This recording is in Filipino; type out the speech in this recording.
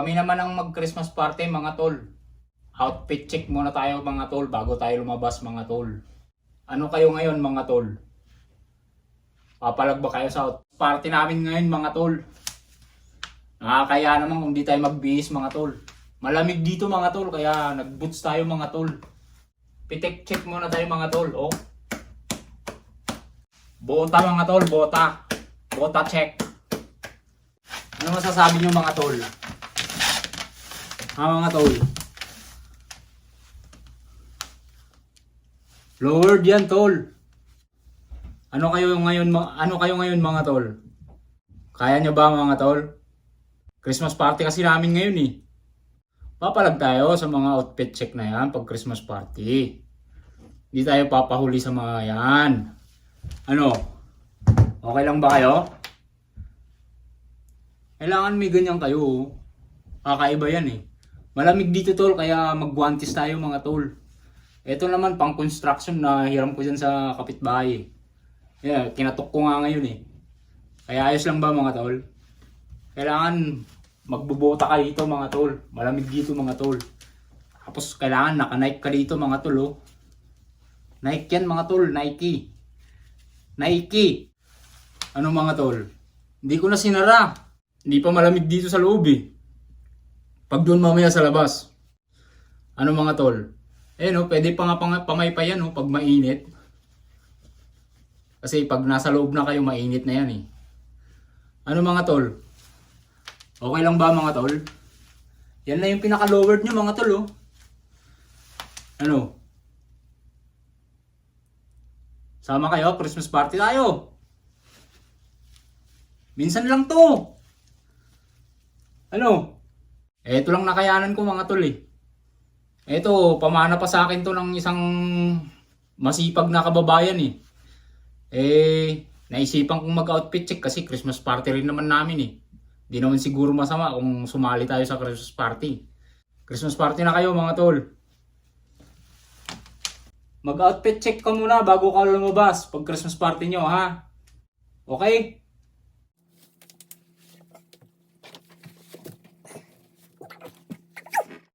Kami naman ang mag-Christmas party mga tol. Outfit check muna tayo mga tol bago tayo lumabas mga tol. Ano kayo ngayon mga tol? Papalag ba kayo sa party namin ngayon mga tol? Nakakaya naman kung di tayo magbihis mga tol. Malamig dito mga tol kaya nag-boots tayo mga tol. Pitek check muna tayo mga tol. Oh. Bota mga tol, bota. Bota check. Ano masasabi niyo mga tol? Ha mga tol? Lowered yan tol. Ano kayo ngayon ano kayo ngayon mga tol? Kaya nyo ba mga tol? Christmas party kasi namin ngayon eh. Papalag tayo sa mga outfit check na yan pag Christmas party. Hindi tayo papahuli sa mga yan. Ano? Okay lang ba kayo? Kailangan may ganyan kayo. oh. Kakaiba yan eh. Malamig dito tol, kaya magguantis tayo mga tol. Ito naman pang construction na hiram ko dyan sa kapitbahay. Yeah, kinatok ko nga ngayon eh. Kaya ayos lang ba mga tol? Kailangan magbubota ka dito mga tol. Malamig dito mga tol. Tapos kailangan naka-Nike ka dito mga tol oh. Nike yan mga tol, Nike. Nike. Ano mga tol? Hindi ko na sinara. Hindi pa malamig dito sa loob eh. Pag doon mamaya sa labas. Ano mga tol? Eh no, pwede pa nga pang- pamay pa yan oh, pag mainit. Kasi pag nasa loob na kayo, mainit na yan eh. Ano mga tol? Okay lang ba mga tol? Yan na yung pinaka-lowered nyo mga tol oh. Ano? Sama kayo, Christmas party tayo. Minsan lang to. Ano? Eto lang nakayanan ko mga tol eh. Eto, pamana pa sa akin to ng isang masipag na kababayan eh. Eh, naisipan kong mag-outfit check kasi Christmas party rin naman namin eh. Di naman siguro masama kung sumali tayo sa Christmas party. Christmas party na kayo mga tol. Mag-outfit check ka muna bago ka lumabas pag Christmas party nyo ha. Okay?